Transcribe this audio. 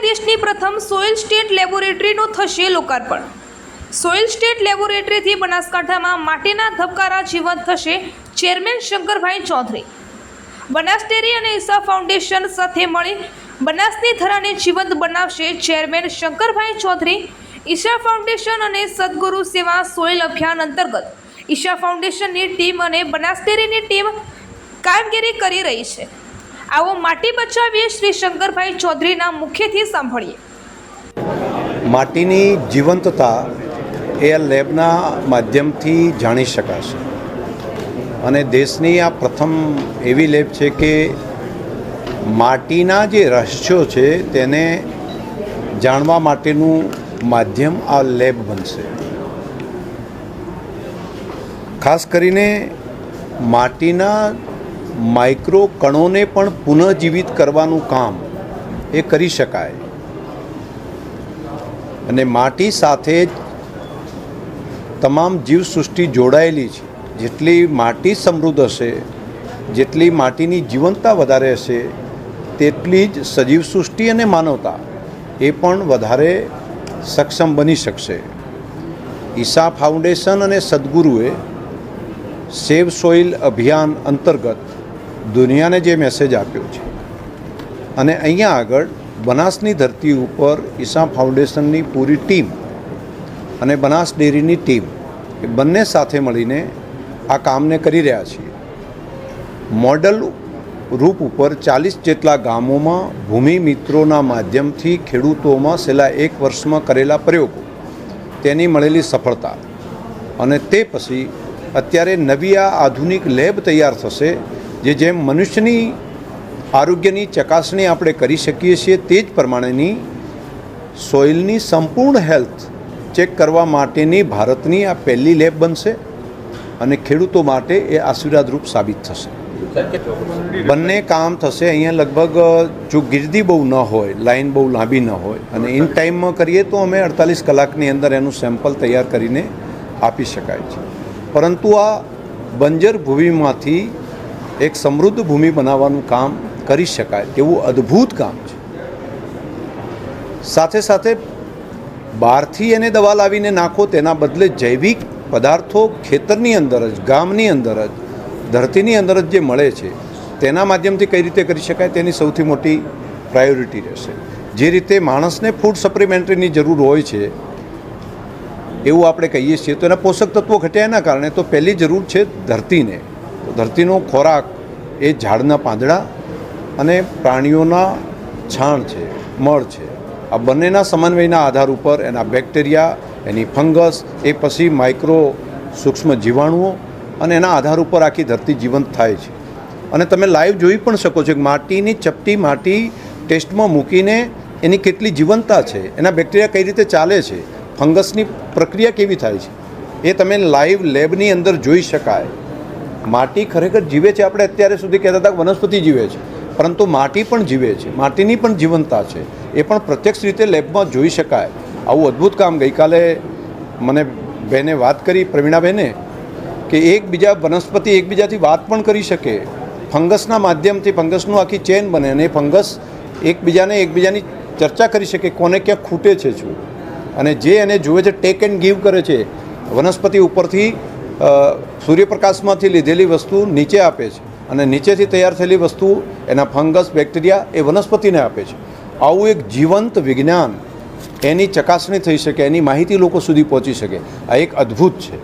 પ્રથમ soil state લેબોરેટરીનું થશે લોકાર્પણ. સોઇલ સ્ટેટ લેબોરેટરીથી બનાસકાંઠામાં માટીના ધબકારા જીવંત થશે ચેરમેન શંકરભાઈ ચૌધરી. બનાસ ડેરી અને ઈસા ફાઉન્ડેશન સાથે મળી બનાસની ધરાને જીવંત બનાવશે ચેરમેન શંકરભાઈ ચૌધરી. ઈશા ફાઉન્ડેશન અને સદગુરુ સેવા સોઇલ અભિયાન અંતર્ગત ઈશા ફાઉન્ડેશનની ટીમ અને બનાસ ડેરીની ટીમ કામગીરી કરી રહી છે. આવો માટી બચાવીએ શ્રી શંકરભાઈ ચૌધરીના મુખ્યથી સાંભળીએ. માટીની જીવંતતા એ આ લેબના માધ્યમથી જાણી શકાશે. અને દેશની આ પ્રથમ એવી લેબ છે કે માટીના જે રહસ્યો છે તેને જાણવા માટેનું માધ્યમ આ લેબ બનશે. ખાસ કરીને માટીના માઇક્રો કણોને પણ પુનઃજીવિત કરવાનું કામ એ કરી શકાય. અને માટી સાથે જ તમામ જીવસૃષ્ટિ જોડાયેલી છે. જેટલી માટી સમૃદ્ધ હશે, જેટલી માટીની જીવંતતા વધારે હશે, તેટલી જ સજીવ સૃષ્ટિ અને માનવતા એ પણ વધારે સક્ષમ બની શકશે. ઈશા ફાઉન્ડેશન અને સદગુરુએ સેવ સોઇલ અભિયાન અંતર્ગત દુનિયાને જે મેસેજ આપ્યો છે. અને અહીંયા આગળ બનાસની ધરતી ઉપર ઈસા ફાઉન્ડેશનની પૂરી ટીમ અને બનાસ ડેરીની ટીમ એ બંને સાથે મળીને આ કામને કરી રહ્યા છીએ મોડલ રૂપ ઉપર ચાલીસ જેટલા ગામોમાં ભૂમિ મિત્રોના માધ્યમથી ખેડૂતોમાં છેલ્લા એક વર્ષમાં કરેલા પ્રયોગો, તેની મળેલી સફળતા અને તે પછી અત્યારે નવી આ આધુનિક લેબ તૈયાર થશે જે જેમ મનુષ્યની આરોગ્યની ચકાસણી આપણે કરી શકીએ છીએ તે જ પ્રમાણેની સોઇલની સંપૂર્ણ હેલ્થ ચેક કરવા માટેની ભારતની આ પહેલી લેબ બનશે અને ખેડૂતો માટે એ આશીર્વાદરૂપ સાબિત થશે. બંને કામ થશે, અહીંયા લગભગ જો ગીર્દી બહુ ન હોય લાઈન બહુ લાંબી ન હોય અને ઇન ટાઈમમાં કરીએ તો અમે અડતાલીસ કલાકની અંદર એનું સેમ્પલ તૈયાર કરીને આપી શકાય છે. પરંતુ આ બંજર ભૂમિમાંથી એક સમૃદ્ધ ભૂમિ બનાવવાનું કામ કરી શકાય તેવું અદ્ભુત કામ છે. સાથે સાથે બહારથી એને દવા લાવીને નાખો તેના બદલે જૈવિક પદાર્થો ખેતરની અંદર જ, ગામની અંદર જ, ધરતીની અંદર જ જે મળે છે, તેના માધ્યમથી કઈ રીતે કરી શકાય તેની સૌથી મોટી પ્રાયોરિટી રહેશે. જે રીતે માણસને ફૂડ સપ્લિમેન્ટરીની જરૂર હોય છે, એવું આપણે કહીએ છીએ. તો એના પોષક તત્વો ઘટ્યા એના કારણે તો પહેલી જરૂર છે ધરતીને. ધરતીનો ખોરાક એ ઝાડના પાંદડા અને પ્રાણીઓના છાણ છે, મળ છે. આ બંનેના સમન્વયના આધાર ઉપર એના બેક્ટેરિયા, એની ફંગસ, એ પછી માઇક્રો સૂક્ષ્મ જીવાણુઓ અને એના આધાર ઉપર આખી ધરતી જીવંત થાય છે. અને તમે લાઈવ જોઈ પણ શકો છો કે માટીની ચપટી માટી ટેસ્ટમાં મૂકીને એની કેટલી જીવંતતા છે, એના બેક્ટેરિયા કઈ રીતે ચાલે છે, ફંગસની પ્રક્રિયા કેવી થાય છે, એ તમે લાઈવ લેબની અંદર જોઈ શકાય. માટી ખરેખર જીવે છે આપણે અત્યારે સુધી કહેતા હતા કે વનસ્પતિ જીવે છે. પરંતુ માટી પણ જીવે છે. માટીની પણ જીવંતતા છે. એ પણ પ્રત્યક્ષ રીતે લેબમાં જોઈ શકાય. આવું અદ્ભુત કામ ગઈકાલે મને બેને વાત કરી, પ્રવીણાબહેને, કે એકબીજા વનસ્પતિ એકબીજાથી વાત પણ કરી શકે. ફંગસના માધ્યમથી ફંગસનું આખી ચેન બને અને ફંગસ એકબીજાને એકબીજાની ચર્ચા કરી શકે કોને ક્યાં ખૂટે છે શું. અને જે એને જુએ છે, ટેક એન્ડ ગીવ કરે છે, વનસ્પતિ ઉપરથી સૂર્યપ્રકાશમાંથી લીધેલી વસ્તુ નીચે આપે છે અને નીચેથી તૈયાર થયેલી વસ્તુ એના ફંગસ, બેક્ટેરિયા એ વનસ્પતિને આપે છે. આવું એક જીવંત વિજ્ઞાન એની ચકાસણી થઈ શકે, એની માહિતી લોકો સુધી પહોંચી શકે. આ એક અદ્ભુત છે.